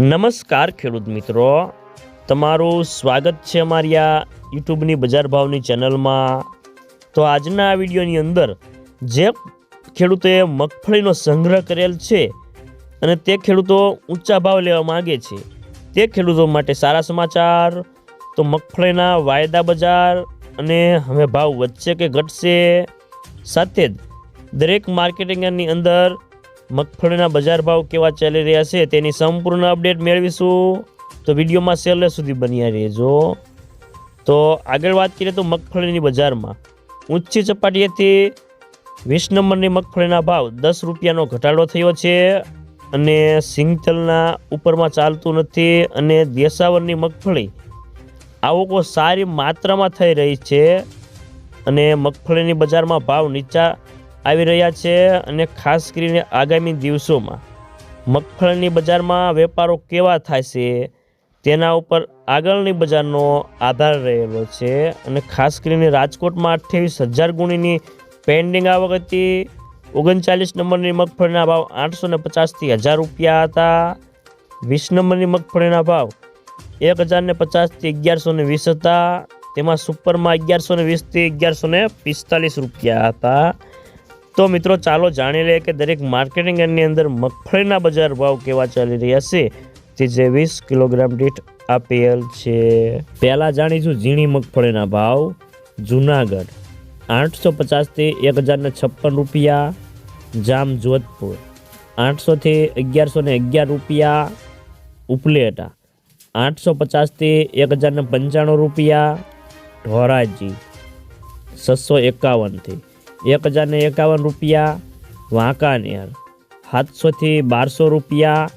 નમસ્કાર ખેડૂત મિત્રો. તમારું સ્વાગત છે અમારી આ યુટ્યુબની બજાર ભાવની ચેનલમાં. તો આજના આ વિડીયોની અંદર જે ખેડૂતોએ મગફળીનો સંગ્રહ કરેલ છે અને તે ખેડૂતો ઊંચા ભાવ લેવા માગે છે, તે ખેડૂતો માટે સારા સમાચાર, તો મગફળીના વાયદા બજાર અને હવે ભાવ વધશે કે ઘટશે? સાથે જ દરેક માર્કેટિંગની અંદર મગફળીના બજાર ભાવ કેવા ચાલી રહ્યા છે તેની સંપૂર્ણ અપડેટ મેળવીશું. તો વિડીયોમાં છેલ્લે સુધી બન્યા રહેજો. તો આગળ વાત કરીએ તો મગફળીની બજારમાં. ઊંચી ચપાટીએથી વીસ નંબરની મગફળીના ભાવ દસ રૂપિયાનો ઘટાડો થયો છે અને સિંગતલના ઉપરમાં ચાલતું નથી અને દેસાવરની મગફળી આવકો સારી માત્રામાં થઈ રહી છે અને મગફળીની બજારમાં ભાવ નીચા આવી રહ્યા છે અને ખાસ કરીને આગામી દિવસોમાં મગફળીની બજારમાં વેપારો કેવા થાય છે તેના ઉપર આગળની બજારનો આધાર રહેલો છે અને ખાસ કરીને રાજકોટમાં અઠ્યાવીસ હજાર ગુણીની પેન્ડિંગ આવક હતી ઓગણચાલીસ નંબરની મગફળીના ભાવ આઠસો ને પચાસથી હજાર રૂપિયા હતા. વીસ નંબરની મગફળીના ભાવ એક હજાર ને પચાસથી અગિયારસો ને વીસ હતા. તેમાં સુપરમાં અગિયારસો ને વીસથી અગિયારસો ને પિસ્તાલીસ રૂપિયા હતા. તો મિત્રો ચાલો જાણી લઈએ કે દરેક માર્કેટિંગ યાર્ડની અંદર મગફળીના બજાર ભાવ કેવા ચાલી રહ્યા છે? તે જે વીસ કિલોગ્રામ દીઠ આપેલ છે. પહેલાં જાણીશું ઝીણી મગફળીના ભાવ. જુનાગઢ આઠસો પચાસથી એક હજારને છપ્પન રૂપિયા. જામ જોધપુર આઠસોથી અગિયારસો ને અગિયાર રૂપિયા. ઉપલેટા આઠસો પચાસથી એક હજારને પંચાણું રૂપિયા. ધોરાજી છસો એકાવનથી એક હજારને એકાવન રૂપિયા વાંકાનેર, સાતસોથી બારસો રૂપિયા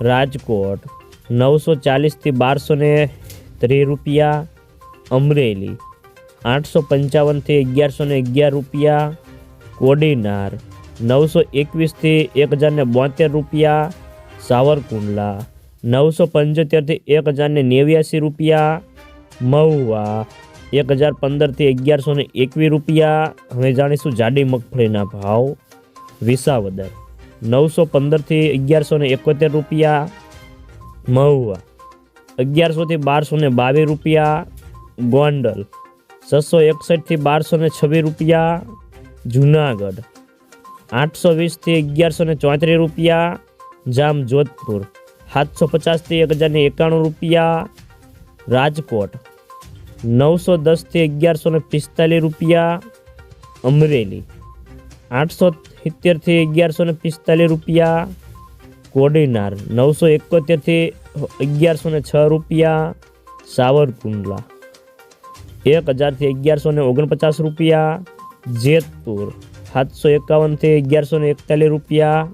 રાજકોટ, નવસો ચાલીસથી બારસો ને ત્રીસ રૂપિયા અમરેલી, આઠસો પંચાવનથી અગિયારસો ને અગિયાર રૂપિયા કોડીનાર, નવસો એકવીસથી એક હજારને બોતેર રૂપિયા સાવરકુંડલા, નવસો પંચોતેરથી એક હજારને નેવ્યાસી રૂપિયા મહુવા એક હજાર પંદરથી અગિયારસો ને એકવીસ રૂપિયા. હવે જાણીશું જાડી મગફળીના ભાવ. વિસાવદર, નવસો પંદરથી અગિયારસો ને એકોતેર રૂપિયા. મહુવા અગિયારસોથી બારસો ને બાવીસ રૂપિયા. ગોંડલ, છસો એકસઠથી બારસો ને છવ્વીસ રૂપિયા. જુનાગઢ, આઠસો વીસથી અગિયારસો ને ચોત્રીસ રૂપિયા. જામ જોધપુર સાતસો પચાસથી એક હજારને એકાણું રૂપિયા. રાજકોટ નવસો દસથી અગિયારસો ને પિસ્તાલીસ રૂપિયા અમરેલી. આઠસો સિત્તેરથી અગિયારસો ને પિસ્તાલીસ રૂપિયા કોડીનાર. નવસો એકોતેરથી અગિયારસો ને છ રૂપિયા સાવરકુંડલા. એક હજારથી અગિયારસો ને ઓગણપચાસ રૂપિયા જેતપુર. સાતસો એકાવનથી અગિયારસો ને એકતાલીસ રૂપિયા